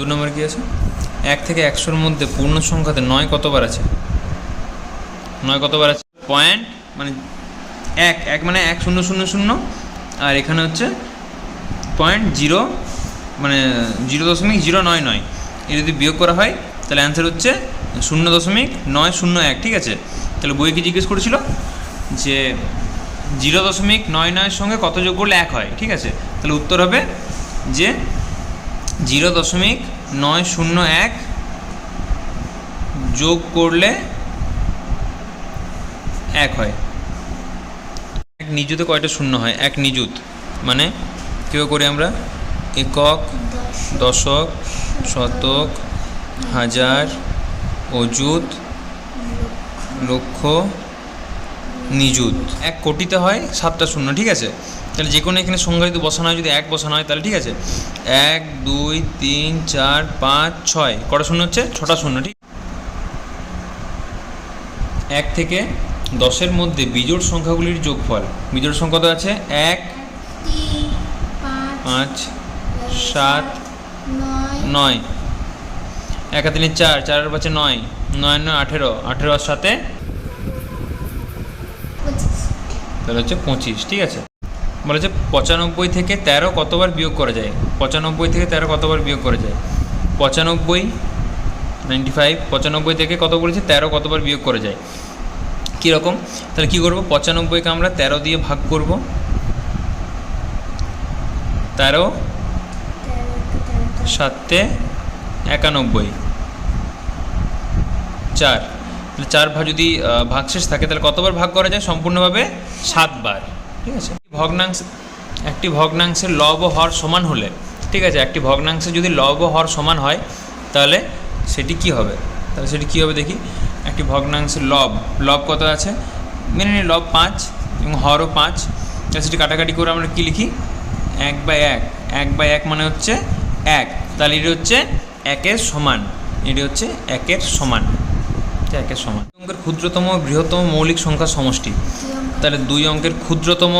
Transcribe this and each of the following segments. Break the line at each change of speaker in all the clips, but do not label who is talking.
দু নম্বর কি আছে? এক থেকে একশোর মধ্যে পূর্ণ সংখ্যাতে নয় কতবার আছে? নয় কতবার আছে? পয়েন্ট মানে এক এক মানে এক, শূন্য শূন্য শূন্য। আর এখানে হচ্ছে পয়েন্ট জিরো মানে জিরো দশমিক জিরো নয় নয়। এ যদি বিয়োগ করা হয়, তাহলে অ্যান্সার হচ্ছে শূন্য দশমিক নয় শূন্য এক, ঠিক আছে? তাহলে বই কি জিজ্ঞেস করেছিল? যে জিরো দশমিক নয় নয়ের সঙ্গে কত যোগ করলে এক হয়, ঠিক আছে? তাহলে উত্তর হবে যে জিরো দশমিক নয় শূন্য এক যোগ করলে এক হয়। এক নিযুতে কয়টা শূন্য হয়? এক নিযুত। মানে কেউ করে আমরা? একক, দশক, শতক, হাজার, অযুত, লক্ষ, নিযুত। এক কোটিতে হয়, সাতটা শূন্য, ঠিক আছে? তাহলে যে কোনো এখানে যদি বসানো হয়, যদি এক বসানো হয়, তাহলে ঠিক আছে? এক, দুই, তিন, চার, পাঁচ, ছয়। কটা শূন্য হচ্ছে? ছটা শূন্য, ঠিক? এক থেকে দশের মধ্যে বিজোড় সংখ্যাগুলির যোগফল। বিজোড় সংখ্যা তো আছে? এক,
পাঁচ,
সাত,
নয়।
এক তিনে চার, চারের পাঁচে নয়। নয় নয়, আঠেরো। আঠেরো সাথে তাহলে হচ্ছে পঁচিশ, ঠিক আছে? বলেছে পঁচানব্বই থেকে তেরো কতবার বিয়োগ করা যায়? পঁচানব্বই থেকে তেরো কতবার বিয়োগ করা যায়? পঁচানব্বই নাইনটি ফাইভ পঁচানব্বই থেকে কত বলেছে? তেরো কতবার বিয়োগ করা যায়? কীরকম? তাহলে কী করব? পঁচানব্বইকে আমরা তেরো দিয়ে ভাগ করব। তেরো, সাতে একানব্বই। চার। তাহলে চার ভাগ যদি ভাগশেষ থাকে, তাহলে কতবার ভাগ করা যায়? সম্পূর্ণভাবে সাতবার। ঠিক আছে? ভগ্নাংশ, একটি ভগ্নাংশের লব ও হর সমান হলে, ঠিক আছে, একটি ভগ্নাংশে যদি লব ও হর সমান হয়, তাহলে সেটি কি হবে? তাহলে সেটি কী হবে দেখি? একটি ভগ্নাংশের লব লব কত আছে? মেনে নিই লব পাঁচ এবং হরও পাঁচ। তাহলে সেটি কাটাকাটি করে আমরা কী লিখি? এক বাই এক। এক বাই এক মানে হচ্ছে এক। তাহলে এটি হচ্ছে একের সমান। এটি হচ্ছে একের সমান। একের সমান। দুই অঙ্কের ক্ষুদ্রতম বৃহত্তম মৌলিক সংখ্যার সমষ্টি। তাহলে দুই অঙ্কের ক্ষুদ্রতম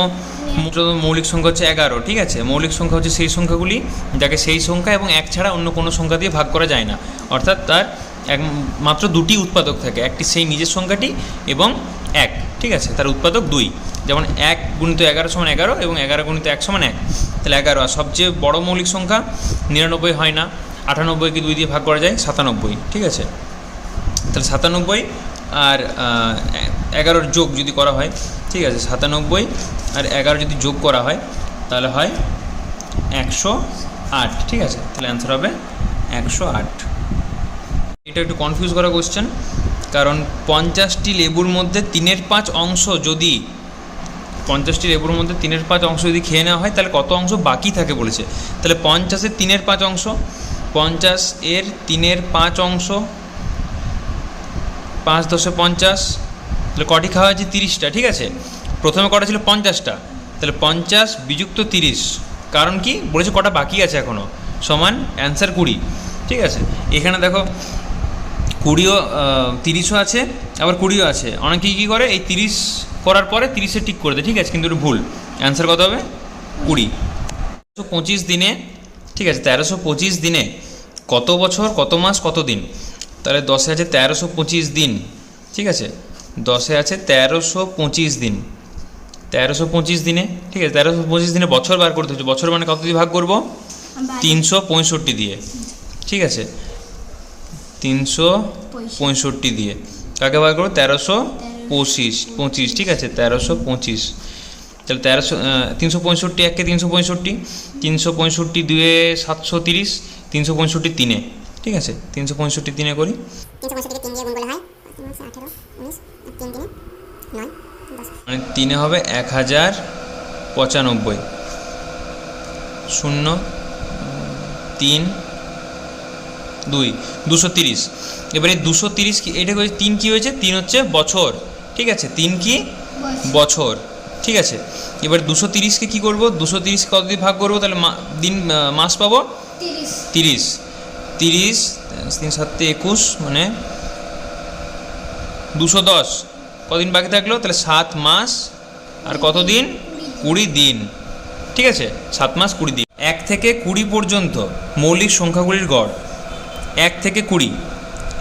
মৌলিক সংখ্যা হচ্ছে এগারো, ঠিক আছে? মৌলিক সংখ্যা হচ্ছে সেই সংখ্যাগুলি, যাকে সেই সংখ্যা এবং এক ছাড়া অন্য কোনো সংখ্যা দিয়ে ভাগ করা যায় না। অর্থাৎ তার এক মাত্র দুটি উৎপাদক থাকে, একটি সেই নিজের সংখ্যাটি এবং এক, ঠিক আছে? তার উৎপাদক দুই। যেমন এক গুণিত এগারো সমান এগারো এবং এগারো গুণিত এক সমান এক। তাহলে এগারো, আর সবচেয়ে বড় মৌলিক সংখ্যা নিরানব্বই হয় না। আটানব্বইকে দুই দিয়ে ভাগ করা যায়, সাতানব্বই, ঠিক আছে? তাহলে সাতানব্বই আর এগারোর যোগ যদি করা হয় ঠিক আছে, সাতানব্বই আর এগারো যদি যোগ করা হয়, তাহলে হয় একশো আট, ঠিক আছে? তাহলে অ্যান্সার হবে একশো আট। এটা একটু কনফিউজ করা কোশ্চেন কারণ পঞ্চাশটি লেবুর মধ্যে তিনের পাঁচ অংশ যদি, পঞ্চাশটি লেবুর মধ্যে তিনের পাঁচ অংশ যদি খেয়ে নেওয়া হয়, তাহলে কত অংশ বাকি থাকে বলেছে? তাহলে পঞ্চাশের তিনের পাঁচ অংশ, পঞ্চাশ এর তিনের পাঁচ অংশ, পাঁচ দশে পঞ্চাশ তাহলে কটি খাওয়া হয়েছে? তিরিশটা, ঠিক আছে? প্রথমে কটা ছিল পঞ্চাশটা। তাহলে পঞ্চাশ বিযুক্ত তিরিশ। কারণ কি? বলেছে কটা বাকি আছে এখনও সমান অ্যান্সার কুড়ি। ঠিক আছে? এখানে দেখো, কুড়িও তিরিশও আছে, আবার কুড়িও আছে। অনেকে কী করে? এই তিরিশ করার পরে তিরিশে ঠিক করে দেয়। ঠিক আছে? কিন্তু এটা ভুল। অ্যান্সার কত হবে? কুড়ি। তেরোশো পঁচিশ দিনে, ঠিক আছে, তেরোশো পঁচিশ দিনে কত বছর, কত মাস, কত দিন? তাহলে দশে আছে তেরোশো পঁচিশ দিন। ঠিক আছে? দশে আছে তেরোশো পঁচিশ দিন। তেরোশো পঁচিশ দিনে ঠিক আছে তেরোশো পঁচিশ দিনে বছর বার করতে হচ্ছে। বছর মানে কত দিয়ে ভাগ করব? তিনশো পঁয়ষট্টি দিয়ে। ঠিক আছে? তিনশো পঁয়ষট্টি দিয়ে। কাকে বার করব? তেরোশো পঁচিশ পঁচিশ ঠিক আছে? তেরোশো পঁচিশ। তাহলে তেরোশো তিনশো পঁয়ষট্টি একে তিনশো পঁয়ষট্টি তিনশো পঁয়ষট্টি দুয়ে সাতশো তিরিশ তিনশো পঁয়ষট্টি তিনে। ঠিক আছে? তিনশো পঁয়ষট্টি তিনে করি
তিনশো পঁয়ষট্টি তিন দিয়ে গুণ করলে হয় তিন হচ্ছে আঠেরো উনিশ আর তিন তিনে নয় দশ
মানে তিনে হবে এক হাজার পঁচানব্বই। শূন্য তিন দুই দুশো তিরিশ। এবারে দুশো তিরিশ কি এটা হচ্ছে তিন কি হয়েছে? তিন হচ্ছে বছর। ঠিক আছে তিন কি?
বছর।
ঠিক আছে এবার দুশো তিরিশকে কী করব? দুশো তিরিশ কত দিয়ে ভাগ করব? তাহলে মা- দিন মাস পাবো?
তিরিশ।
তিরিশ তিন সাতে একুশ মানে দুশো দশ। কদিন বাকি থাকল? তাহলে সাত মাস আর কত দিন কুড়ি দিন। ঠিক আছে? সাত মাস কুড়ি দিন। এক থেকে কুড়ি পর্যন্ত মৌলিক সংখ্যাগুলির গড়। এক থেকে কুড়ি।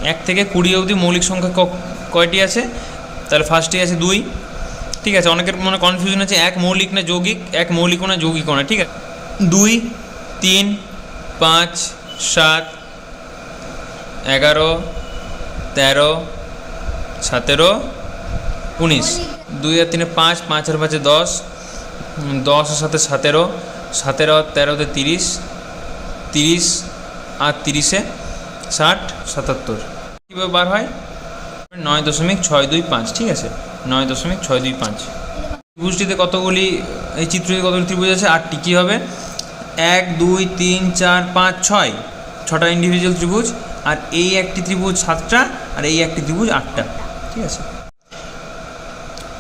এক থেকে কুড়ি অবধি মৌলিক সংখ্যা কয়টি আছে? তাহলে ফার্স্টে আছে দুই। ঠিক আছে? অনেকের মনে কনফিউশন আছে এক মৌলিক না যৌগিক? এক মৌলিক না যৌগিক না, ঠিক আছে? দুই, তিন, পাঁচ, সাত, এগারো, তেরো, সতেরো উনিশ। দুই আর তিনে পাঁচ পাঁচ আর পাঁচে দশ দশ সাথে সতেরো সতেরো তেরোতে তিরিশ তিরিশ আর তিরিশে ষাট, সাতাত্তর। কীভাবে বার হয়? নয় দশমিক ছয় দুই পাঁচ, ঠিক আছে? নয় দশমিক ছয় দুই পাঁচ। ত্রিভুজটিতে কতগুলি, এই চিত্রটিতে কতগুলি ত্রিভুজ আছে? আটটি। কী হবে? এক, দুই, তিন, চার, পাঁচ, ছয়। ছটা ইন্ডিভিজুয়াল ত্রিভুজ, আর এই একটি ত্রিভুজ সাতটা, আর এই একটি ত্রিভুজ আটটা। ঠিক আছে?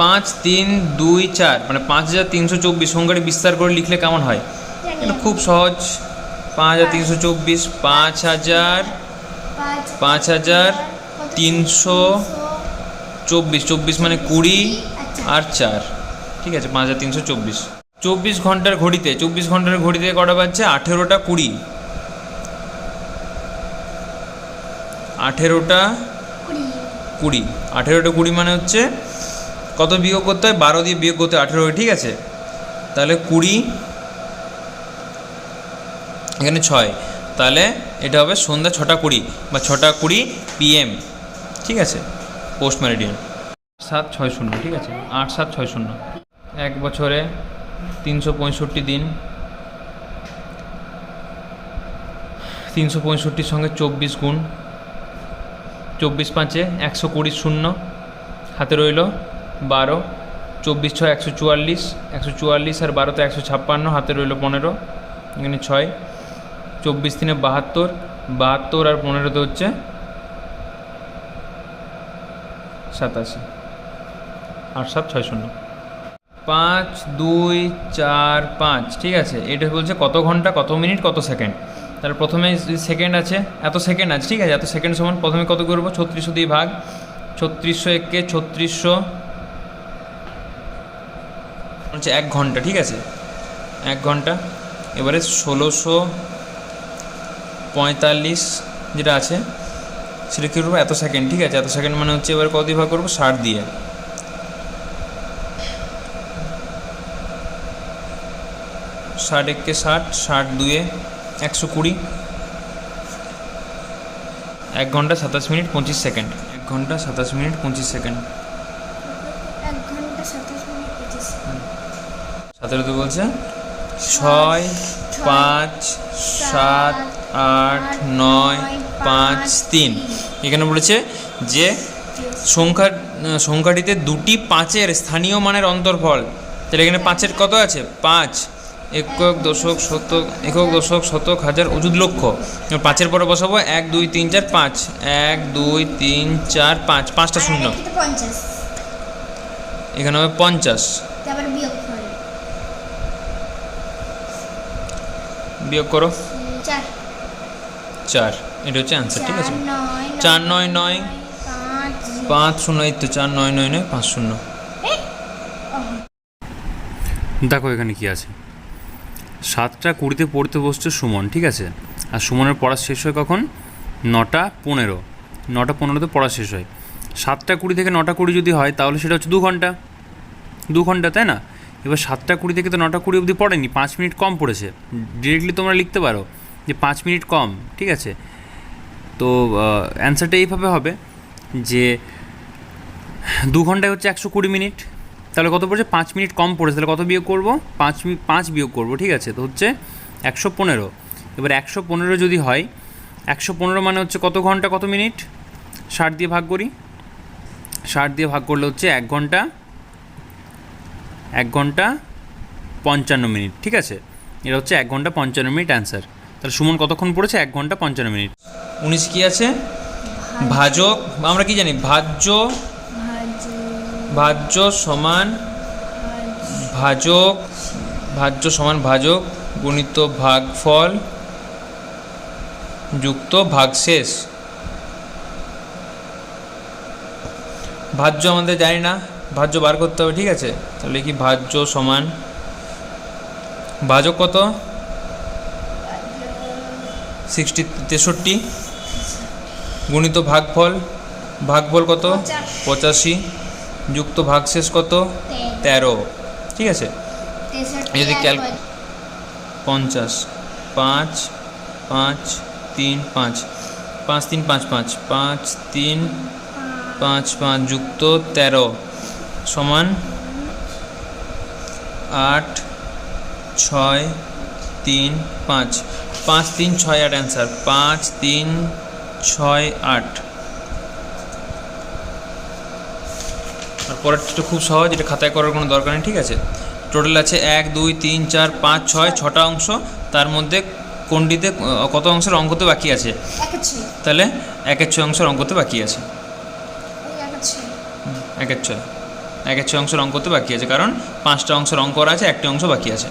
পাঁচ তিন দুই চার মানে পাঁচ হাজার তিনশো চব্বিশ সংখ্যাটি বিস্তার করে লিখলে কেমন হয়? এটা খুব সহজ। পাঁচ হাজার তিনশো চব্বিশ পাঁচ হাজার
পাঁচ
হাজার? তিনশো চব্বিশ চব্বিশ মানে কুড়ি। আর চার। ঠিক আছে পাঁচ হাজার তিনশো চব্বিশ। চব্বিশ ঘণ্টার ঘড়িতে চব্বিশ ঘণ্টার ঘড়িতে কটা বাজছে? আঠেরোটা কুড়ি। আঠেরোটা
কুড়ি।
আঠেরোটা কুড়ি মানে হচ্ছে কত বিয়োগ করতে হয়? বারো দিয়ে বিয়োগ করতে হয়, আঠেরো ঠিক আছে? তাহলে কুড়ি এখানে ছয়। তাহলে এটা হবে সন্ধ্যা ছটা কুড়ি বা ছটা কুড়ি পিএম, ঠিক আছে? পোস্ট ম্যারিডিয়ান সাত ছয় শূন্য, ঠিক আছে? আট সাত ছয় শূন্য। এক বছরে তিনশো পঁয়ষট্টি দিন। তিনশো পঁয়ষট্টির সঙ্গে চব্বিশ গুণ। চব্বিশ পাঁচে একশো কুড়ি শূন্য। হাতে রইল বারো, চব্বিশ ছয় একশো চুয়াল্লিশ একশো চুয়াল্লিশ আর বারোতে একশো ছাপ্পান্ন, হাতে রইল পনেরো, এখানে ছয়। চব্বিশ তিনে বাহাত্তর বাহাত্তর আর পনেরোতে হচ্ছে সাতাশি। আট সাত ছয় শূন্য। পাঁচ, দুই, চার, পাঁচ, ঠিক আছে? এটা বলছে কত ঘণ্টা, কত মিনিট, কত সেকেন্ড? তাহলে প্রথমে সেকেন্ড আছে, এত সেকেন্ড আছে, ঠিক আছে? এত সেকেন্ড সমান প্রথমে কত করব? ছত্রিশশো দিয়ে ভাগ, ছত্রিশশো একে, ছত্রিশশো হচ্ছে এক ঘণ্টা ঠিক আছে? এক ঘণ্টা। এবারে ষোলোশো পঁয়তাল্লিশ যেটা আছে সেটা কী করব? এত সেকেন্ড ঠিক আছে? এত সেকেন্ড মানে হচ্ছে এবার কত ভাগ করব? ষাট দিয়ে। ষাট একে ষাট ষাট দুয়ে একশো কুড়ি। এক ঘণ্টা সাতাশ মিনিট পঁচিশ সেকেন্ড এক ঘণ্টা সাতাশ মিনিট পঁচিশ সেকেন্ড
এক ঘণ্টা সাতাশ মিনিট পঁচিশ
সতেরো তো বলছে ছয় পাঁচ সাত আট নয় পাঁচ তিন। এখানে বলেছে যে সংখ্যা সংখ্যাটিতে দুটি পাঁচের স্থানীয় মানের অন্তর্ফল তাহলে এখানে পাঁচের কত আছে? পাঁচ। একক দশক শতক একক দশক শতক হাজার অযুত লক্ষ। পাঁচের পরে বসাবো এক দুই তিন চার পাঁচ। এক দুই তিন চার পাঁচ। পাঁচটা শূন্য। এখানে হবে পঞ্চাশ।
বিয়োগ
করো।
চার।
চার। এটা হচ্ছে অ্যান্সার ঠিক আছে?
চার নয়
নয়
পাঁচ
শূন্য এই তো চার নয় নয় নয় পাঁচ শূন্য।
দেখো এখানে কি আছে। সাতটা কুড়িতে পড়তে বসছে সুমন ঠিক আছে? আর সুমনের পড়া শেষ হয় কখন? নটা পনেরো। নটা পনেরোতে পড়া শেষ হয়। সাতটা কুড়ি থেকে নটা কুড়ি যদি হয় তাহলে সেটা হচ্ছে দু ঘণ্টা। দু ঘণ্টা তাই না? এবার সাতটা কুড়ি থেকে তো নটা কুড়ি অবধি পড়েনি, পাঁচ মিনিট কম পড়েছে। ডিরেক্টলি তোমরা লিখতে পারো যে পাঁচ মিনিট কম, ঠিক আছে? তো অ্যান্সারটা এইভাবে হবে যে দু ঘন্টায় হচ্ছে একশো কুড়ি মিনিট, তাহলে কত পড়ছে? পাঁচ মিনিট কম পড়েছে, তাহলে কত বিয়োগ করব? পাঁচ পাঁচ বিয়োগ করব, ঠিক আছে? তো হচ্ছে একশো পনেরো। এবার একশো পনেরো যদি হয়, একশো পনেরো মানে হচ্ছে কত ঘণ্টা, কত মিনিট? ষাট দিয়ে ভাগ করি। ষাট দিয়ে ভাগ করলে হচ্ছে এক ঘণ্টা এক ঘণ্টা পঞ্চান্ন মিনিট, ঠিক আছে? এটা হচ্ছে এক ঘণ্টা পঞ্চান্ন মিনিট অ্যান্সার তাহলে সুমন কতক্ষণ পড়েছে? এক ঘণ্টা পঞ্চান্ন মিনিট।
উনিশ কি আছে? ভাজক আমরা কি জানি? ভাজ্য
ভাজ
ভাজ্য সমান ভাজক ভাজ্য সমান ভাজক গুণিত ভাগফল যুক্ত ভাগশেষ। ভাজ্য আমাদের জানি না। ভাজ্য বার করতে হবে ঠিক আছে? তাহলে কি ভাজ্য সমান। ভাজক কত? সিক্সটি তেষট্টি। গুণিত ভাগফল। ভাগফল কত। পঁচাশি। যুক্ত ভাগশেষ কত? তেরো। ঠিক আছে? যদি ক্যাল- পঞ্চাশ। পাঁচ পাঁচ তিন পাঁচ। পাঁচ তিন পাঁচ পাঁচ। পাঁচ তিন পাঁচ পাঁচ যুক্ত তেরো। সমান আট ছয় তিন পাঁচ। পাঁচ তিন ছয় আট অ্যান্সার পাঁচ তিন ছয় আট। আর পরেরটা খুব সহজ এটা খাতায় করার কোনো দরকার নেই ঠিক আছে? টোটাল আছে এক দুই তিন চার পাঁচ ছয় ছটা অংশ। তার মধ্যে কোনটিতে কত অংশের অঙ্কতে বাকি আছে? তাহলে একের ছয় অংশের অঙ্কতে বাকি আছে।
একের ছয়।
একের ছয় অংশের অঙ্ক করতে বাকি আছে, কারণ পাঁচটা অংশের অঙ্ক করা আছে, একটি অংশ বাকি আছে।